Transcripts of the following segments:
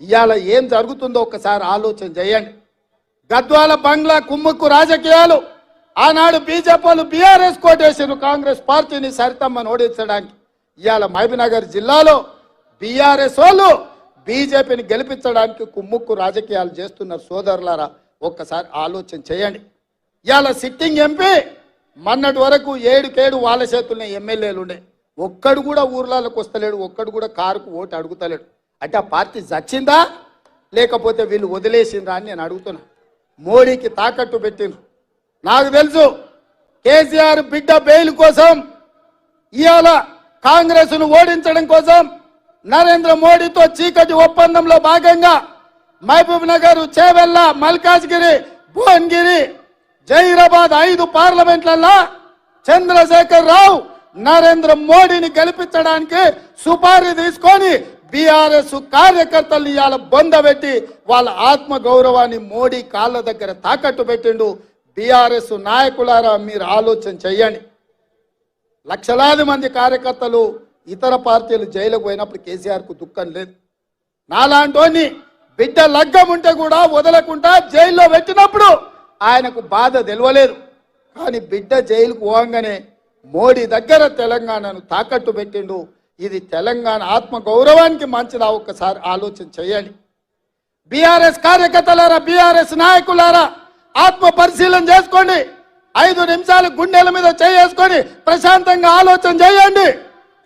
ఇవాళ ఏం జరుగుతుందో ఒకసారి ఆలోచన చేయండి. గద్వాల బంగ్లా కుమ్ముక్కు రాజకీయాలు. ఆనాడు బీజేపీ వాళ్ళు బీఆర్ఎస్ కోటేసారు కాంగ్రెస్ పార్టీని సరితమ్మని ఓడించడానికి. ఇవాళ మహబీనగర్ జిల్లాలో బీఆర్ఎస్ వాళ్ళు బీజేపీని గెలిపించడానికి కుమ్ముక్కు రాజకీయాలు చేస్తున్నారు సోదరులారా ఒక్కసారి ఆలోచన చేయండి. ఇవాళ సిట్టింగ్ ఎంపీ మొన్నటి వరకు ఏడుకేడు వాళ్ళ చేతుల్లో ఎమ్మెల్యేలు ఉండే ఒక్కడు కూడా ఊర్లలోకి వస్తలేడు ఒక్కడు కూడా కారుకు ఓటు అడుగుతలేడు. అంటే ఆ పార్టీ చచ్చిందా? లేకపోతే వీళ్ళు వదిలేసిండ్రా అని నేను అడుగుతున్నా. మోడీకి తాకట్టు పెట్టిండ్రు. నాకు తెలుసు కేసీఆర్ బిడ్డ బెయిల్ కోసం ఇవాళ కాంగ్రెస్ను ఓడించడం కోసం నరేంద్ర మోడీతో చీకటి ఒప్పందంలో భాగంగా మహబూబ్ నగర్ చేవెల్ల మల్కాజ్గిరి భువన్గిరి జైరాబాద్ ఐదు పార్లమెంట్లలో చంద్రశేఖర్ రావు నరేంద్ర మోడీని గెలిపించడానికి సుపారీ తీసుకొని బీఆర్ఎస్ కార్యకర్తలు ఇవాళ బొందబెట్టి వాళ్ళ ఆత్మ గౌరవాన్ని మోడీ కాళ్ళ దగ్గర తాకట్టు పెట్టిండు. బీఆర్ఎస్ నాయకులారా మీరు ఆలోచన చెయ్యండి. లక్షలాది మంది కార్యకర్తలు ఇతర పార్టీలు జైలుకు పోయినప్పుడు కేసీఆర్కు దుఃఖం లేదు. నాలాంటోని బిడ్డ లగ్గం ఉంటే కూడా వదలకుండా జైల్లో పెట్టినప్పుడు ఆయనకు బాధ తెలియలేదు కానీ బిడ్డ జైలుకు పోగానే మోడీ దగ్గర తెలంగాణను తాకట్టు పెట్టిండు. ఇది తెలంగాణ ఆత్మ గౌరవానికి మంచిదా? ఒక్కసారి ఆలోచన చేయండి. బీఆర్ఎస్ కార్యకర్తలారా బీఆర్ఎస్ నాయకులారా ఆత్మ పరిశీలన చేసుకోండి. ఐదు నిమిషాలు గుండెల మీద చేసుకొని ప్రశాంతంగా ఆలోచన చేయండి.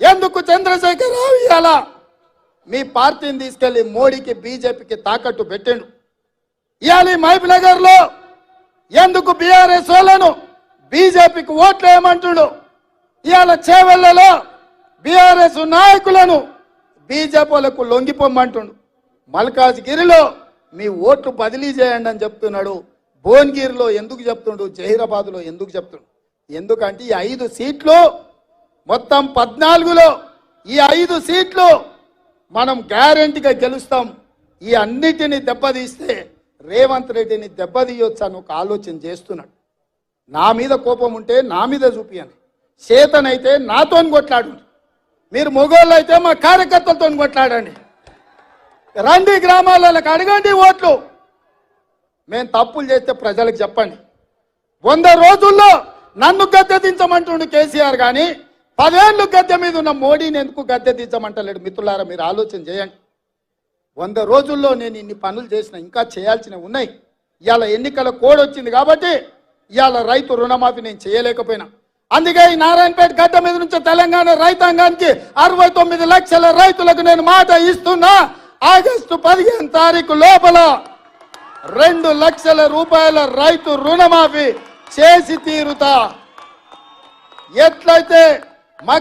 ఎందుకు చంద్రశేఖర్ రావు ఇలా మీ పార్టీని తీసుకెళ్ళి మోడీకి బీజేపీకి తాకట్టు పెట్టిండు? ఇవాళ ఈ నగర్లో ఎందుకు బీఆర్ఎస్ వాళ్ళను బీజేపీకి ఓట్లు వేయమంటుడు ఇవాళ చేవెళ్ళలో బీఆర్ఎస్ నాయకులను బీజేపీలకు లొంగిపోమ్మంటుండు. మల్కాజ్గిరిలో మీ ఓట్లు బదిలీ చేయండి అని చెప్తున్నాడు. భువనగిరిలో ఎందుకు చెప్తుండు? జహీరాబాద్లో ఎందుకు చెప్తుండు? ఎందుకంటే ఈ ఐదు సీట్లు మొత్తం పద్నాలుగులో ఈ ఐదు సీట్లు మనం గ్యారెంటీగా గెలుస్తాం. ఈ అన్నిటిని దెబ్బతీస్తే రేవంత్ రెడ్డిని దెబ్బతీయొచ్చు అని ఒక ఆలోచన చేస్తున్నాడు. నా మీద కోపం ఉంటే నా మీద చూపియండి. చేతనైతే నాతో కొట్లాడు మీరు మొగోళ్ళు అయితే మా కార్యకర్తలతో కొట్లాడండి. రండి గ్రామాలకు అడగండి ఓట్లు. మేము తప్పులు చేస్తే ప్రజలకు చెప్పండి. వంద రోజుల్లో నన్ను గద్దె దించమంటుండు కేసీఆర్ కానీ పదేళ్ళు గద్దె మీద ఉన్న మోడీని ఎందుకు గద్దె దించమంటలేడు మిత్రులారా మీరు ఆలోచన చేయండి. వంద రోజుల్లో నేను ఇన్ని పనులు చేసిన ఇంకా చేయాల్సినవి ఉన్నాయి. ఇవాళ ఎన్నికల కోడ్ వచ్చింది కాబట్టి ఇవాళ రైతు రుణమాఫీ నేను చేయలేకపోయినా. అందుకే ఈ నారాయణపేట గడ్డ మీద నుంచి తెలంగాణ రైతాంగానికి అరవై తొమ్మిది లక్షల రైతులకు నేను మాట ఇస్తున్నా. ఆగస్టు పదిహేను తారీఖు లోపల రెండు లక్షల రూపాయల రైతు రుణమాఫీ చేసి తీరుతా. ఎట్లయితే మ